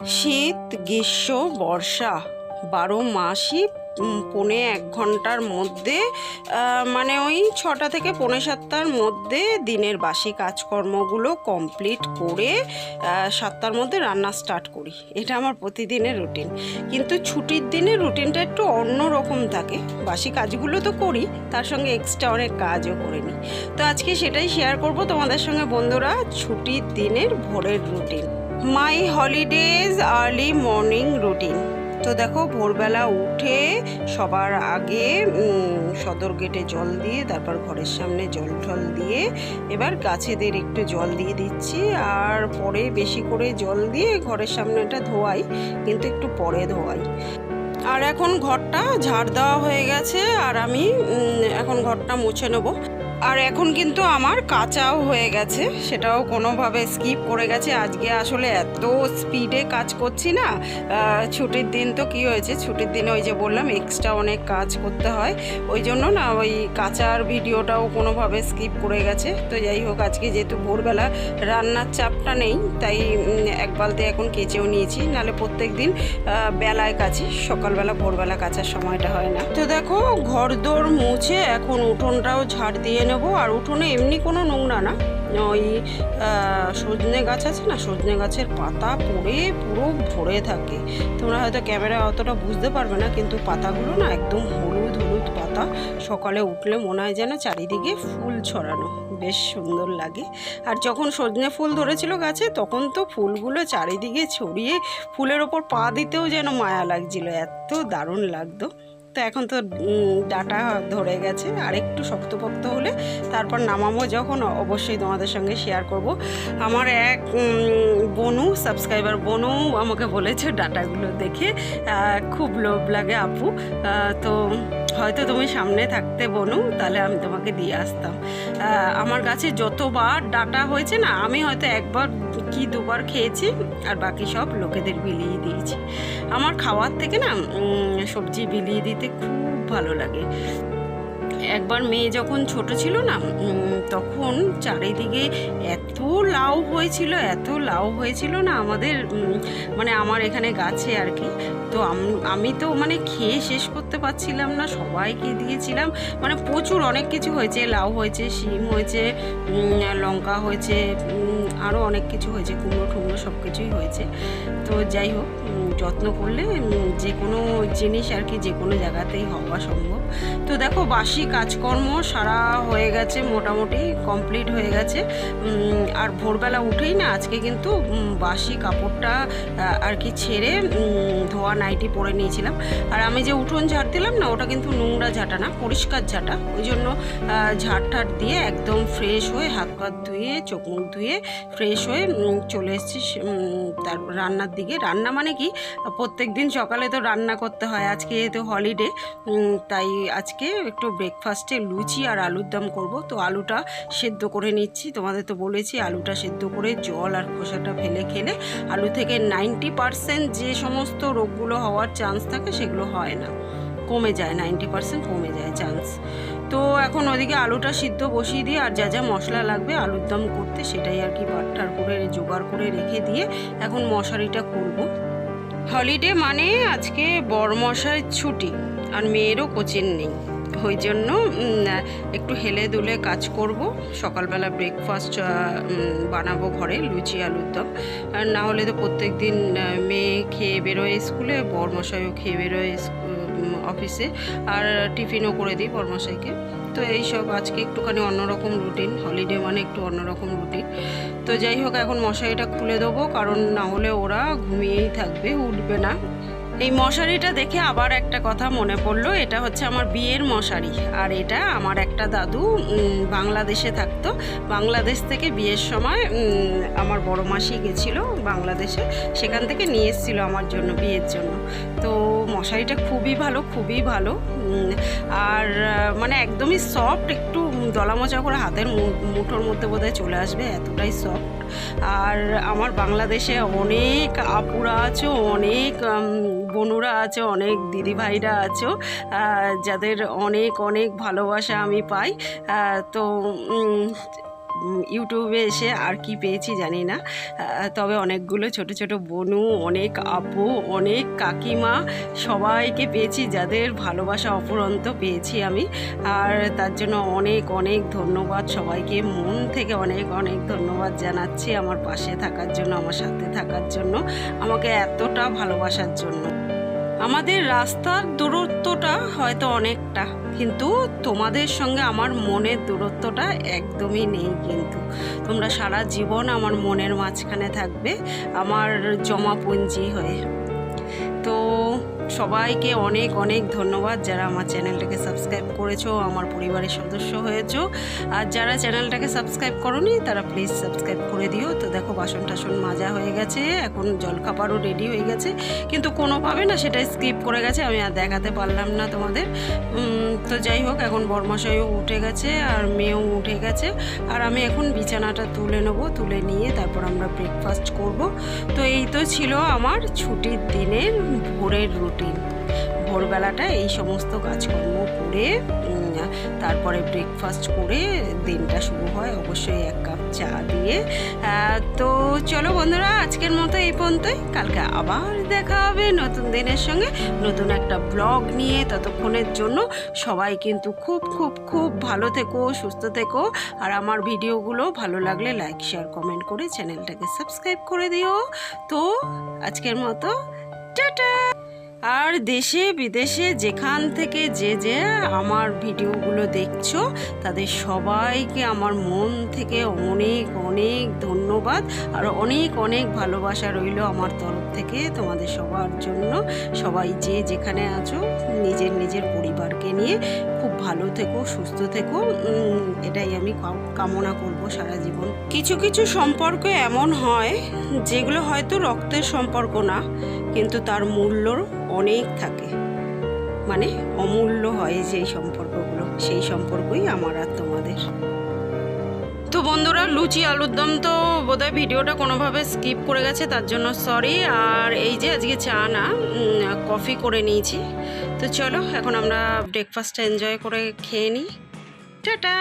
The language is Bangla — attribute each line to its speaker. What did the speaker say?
Speaker 1: শীত, গ্রীষ্ম, বর্ষা বারো মাসই পৌনে এক ঘণ্টার মধ্যে মানে ওই ছটা থেকে পৌনে সাতটার মধ্যে দিনের বাসি কাজকর্মগুলো কমপ্লিট করে সাতটার মধ্যে রান্না স্টার্ট করি। এটা আমার প্রতিদিনের রুটিন কিন্তু ছুটির দিনে রুটিনটা একটু অন্য রকম থাকে। বাসি কাজগুলো তো করি, তার সঙ্গে এক্সট্রা অনেক কাজও করে নিই। তো আজকে সেটাই শেয়ার করব তোমাদের সঙ্গে বন্ধুরা, ছুটির দিনের ভোরের routine my holidays early morning routine তো দেখো, ভোরবেলা উঠে সবার আগে সদর গেটে জল দিয়ে, তারপর ঘরের সামনে জল টল দিয়ে, এবার গাছেদের একটু জল দিয়ে দিচ্ছি। আর পরে বেশি করে জল দিয়ে ঘরের সামনেটা ধোয়াই, কিন্তু একটু পরে ধোয়াই। আর এখন ঘরটা ঝাড় দেওয়া হয়ে গেছে, আর আমি এখন ঘরটা মুছে নেব। আর এখন কিন্তু আমার কাঁচাও হয়ে গেছে। সেটাও কোনোভাবে স্কিপ করে গেছে। আজকে আসলে এত স্পিডে কাজ করছি না। ছুটির দিন তো কি হয়েছে? ছুটির দিনে ওই যে বললাম এক্সট্রা অনেক কাজ করতে হয়। ওই জন্য না ওই কাঁচার ভিডিওটাও কোনোভাবে স্কিপ করে গেছে। তো যাই হোক, আজকে যেহেতু ভোরবেলা রান্নার চাপটা নেই, তাই এক বালতি এখন কেচেও নিয়েছি। নাহলে প্রত্যেক দিন বেলায় কাছি সকালবেলা, ভোরবেলা কাচার সময়টা হয় না। তো দেখো ঘর দোর মুছে এখন উঠোনটাও ঝাড় দিয়ে নেব আর উঠোনে এমনি কোনো নোংরা না। ওই সজনে গাছ আছে না, সজনে গাছের পাতা পড়ে পুরো ভরে থাকে। তোমরা হয়তো ক্যামেরা অতটা বুঝতে পারবে না, কিন্তু পাতাগুলো না একদম হলুদ হলুদ পাতা। সকালে উঠলে মনে হয় যেন চারিদিকে ফুল ছড়ানো। বেশ সুন্দর লাগে। আর যখন সজনে ফুল ধরেছিল গাছে, তখন তো ফুলগুলো চারিদিকে ছড়িয়ে ফুলের ওপর পা দিতেও যেন মায়া লাগছিল। এত দারুণ লাগতো। তো এখন তো ডাটা ধরে গেছে। আর একটু শক্তপোক্ত হলে তারপর নামাবো যখন। অবশ্যই তোমাদের সঙ্গে শেয়ার করব। আমার এক বনু সাবস্ক্রাইবার বনু আমাকে বলেছে ডাটাগুলো দেখে। খুব লোভ লাগে আপু। তো হয়তো তুমি সামনে থাকতে বনু, তাহলে আমি তোমাকে দিয়ে আসতাম। আমার গাছে যতবার ডাটা হয়েছে না, আমি হয়তো একবার কি দুবার খেয়েছি, আর বাকি সব লোকেদের বিলিয়ে দিয়েছি। আমার খাওয়ার থেকে না সবজি বিলিয়ে দিতে খুব ভালো লাগে। একবার মেয়ে যখন ছোট ছিল না তখন চারিদিকে এত লাউ হয়েছিল, এত লাউ হয়েছিল না আমাদের মানে আমার এখানে গাছে আর কি। তো আমি তো মানে খেয়ে শেষ করতে পারছিলাম না সবাইকে দিয়েছিলাম। মানে প্রচুর অনেক কিছু হয়েছে, লাউ হয়েছে, শিম হয়েছে লঙ্কা হয়েছে আরও অনেক কিছু হয়েছে, কুমড়ো টুমড়ো সব কিছুই হয়েছে। তো যাই হোক যত্ন করলে যে কোনো জিনিস আর কি, যে কোনো জায়গাতেই হওয়া সম্ভব। তো দেখো, বাসি কাজকর্ম সারা হয়ে গেছে, মোটামুটি কমপ্লিট হয়ে গেছে। আর ভোরবেলা উঠেই না আজকে কিন্তু বাসি কাপড়টা আর কি ছেড়ে ধোয়া নাইটি পরে নিয়েছিলাম। আর আমি যে উঠোন ঝাড় দিলাম না, ওটা কিন্তু নোংরা ঝাঁটা না, পরিষ্কার ঝাঁটা। ওই জন্য ঝাড় ঠাট দিয়ে একদম ফ্রেশ হয়ে হাত পাত ধুয়ে, চোখ মুখ ধুয়ে ফ্রেশ হয়ে চলে এসেছি তার রান্নার দিকে। রান্না মানে কি? প্রত্যেক দিন সকালে তো রান্না করতে হয়, আজকে তো হলিডে তাই আজকে একটু ব্রেকফাস্টে লুচি আর আলুর দম করব। তো আলুটা সেদ্ধ করে নিচ্ছি, তোমাদের তো বলেছি আলুটা সেদ্ধ করে জল আর খোসাটা ফেলে খেলে আলু থেকে নাইনটি পারসেন্ট যে সমস্ত রোগগুলো হওয়ার চান্স থাকে সেগুলো হয় না। কমে যায় নাইনটি পারসেন্ট কমে যায় চান্স তো এখন ওদিকে আলুটা সিদ্ধ বসিয়ে দিয়ে আর যা যা মশলা লাগবে আলুর দম করতে সেটাই আর কি বাট্টার করে, জোগাড় করে রেখে দিয়ে এখন মশারিটা করব। হলিডে মানে আজকে বড়মশার ছুটি আর মেয়েরও কোচিং নেই। ওই জন্য একটু হেলে দুলে কাজ করব। সকালবেলা ব্রেকফাস্ট বানাবো ঘরে লুচি আলুর দম। না হলে তো প্রত্যেক দিন মেয়ে খেয়ে বেরোয় স্কুলে, বরমশাইও খেয়ে বেরোয় অফিসে আর টিফিনও করে দিই বরমশাইকে। তো এইসব আজকে একটুখানি অন্যরকম রুটিন হলিডে মানে একটু অন্যরকম রুটিন তো যাই হোক, এখন মশারিটা খুলে দেবো, কারণ না হলে ওরা ঘুমিয়েই থাকবে, উঠবে না। এই মশারিটা দেখে আবার একটা কথা মনে পড়ল, এটা হচ্ছে আমার বিয়ের মশারি, আর এটা আমার একটা দাদু বাংলাদেশে থাকতো, বাংলাদেশ থেকে বিয়ের সময় আমার বড় মাসি গেছিল বাংলাদেশে, সেখান থেকে নিয়ে এসেছিল আমার জন্য, বিয়ের জন্য। তো মশারিটা খুবই ভালো খুবই ভালো আর মানে একদমই সফট একটু দলামচা করে হাতের মুঠোর মধ্যে বোধহয় চলে আসবে, এতটাই সফট আর আমার বাংলাদেশে অনেক আপুরা আছো, অনেক বনুরা আছো অনেক দিদিভাইরা আছো যাদের অনেক অনেক ভালোবাসা আমি পাই। তো ইউটিউবে এসে আর কি পেয়েছি জানি না। তবে অনেকগুলো ছোট ছোট বনু, অনেক আপু, অনেক কাকিমা সবাইকে পেয়েছি, যাদের ভালোবাসা অপুরন্ত পেয়েছি আমি। আর তার জন্য অনেক অনেক ধন্যবাদ সবাইকে। মন থেকে অনেক অনেক ধন্যবাদ জানাচ্ছি আমার পাশে থাকার জন্য, আমার সাথে থাকার জন্য, আমাকে এতটা ভালোবাসার জন্য। আমাদের রাস্তার দূরত্বটা হয়তো অনেকটা, কিন্তু তোমাদের সঙ্গে আমার মনের দূরত্বটা একদমই নেই কিন্তু। তোমরা সারা জীবন আমার মনের মাঝখানে থাকবে, আমার জমা জমাপুঞ্জি হয়ে। তো সবাইকে অনেক অনেক ধন্যবাদ যারা আমার চ্যানেলটাকে সাবস্ক্রাইব করেছ, আমার পরিবারের সদস্য হয়েছো। আর যারা চ্যানেলটাকে সাবস্ক্রাইব করনি, তারা প্লিজ সাবস্ক্রাইব করে দিও। তো দেখো বাসন টাসন মাজা হয়ে গেছে, এখন জলখাবারও রেডি হয়ে গেছে। কিন্তু কোনোভাবে না সেটা স্কিপ করে গেছে, আমি আর দেখাতে পারলাম না তোমাদের। তো যাই হোক, এখন বরমাশাইও উঠে গেছে আর মেয়েও উঠে গেছে। আর আমি এখন বিছানাটা তুলে নেব, তুলে নিয়ে তারপর আমরা ব্রেকফাস্ট করব। তো এই তো ছিল আমার ছুটির দিনের ভোরের রুটিন ভোরবেলাটা এই সমস্ত কাজকর্ম করে তারপরে ব্রেকফাস্ট করে দিনটা শুরু হয় অবশ্যই এক কাপ চা দিয়ে। তো চলো বন্ধুরা, আজকের মতো এই পর্যন্তই। কালকে আবার দেখা হবে নতুন দিনের সঙ্গে। নতুন একটা ব্লগ নিয়ে ততক্ষণের জন্য সবাই কিন্তু খুব খুব খুব ভালো থেকো, সুস্থ থেকো। আর আমার ভিডিওগুলো ভালো লাগলে লাইক শেয়ার কমেন্ট করে চ্যানেলটাকে সাবস্ক্রাইব করে দিও। তো আজকের মতো, টাটা! আর দেশে বিদেশে যেখান থেকে যে যে আমার ভিডিওগুলো দেখছ, তাদের সবাইকে আমার মন থেকে অনেক অনেক ধন্যবাদ। আর অনেক অনেক ভালোবাসা রইল আমার তরফ থেকে তোমাদের সবার জন্য। সবাই যে যেখানে আছো, নিজের নিজের পরিবারকে নিয়ে খুব ভালো থেকো, সুস্থ থেকো। এটাই আমি কামনা করব সারা জীবন। কিছু কিছু সম্পর্ক এমন হয়, যেগুলো হয়তো রক্তের সম্পর্ক না, কিন্তু তার মূল্য অনেক থাকে। মানে অমূল্য হয় যেই সম্পর্কগুলো, সেই সম্পর্কই আমার আর তোমাদের। তো বন্ধুরা, লুচি আলুর দম তো বোধহয় ভিডিওটা কোনোভাবে স্কিপ করে গেছে, তার জন্য সরি। আর এই যে আজকে চা না কফি করে নিয়েছি। তো চলো, এখন আমরা ব্রেকফাস্টটা এনজয় করে খেয়ে নিই। টাটা!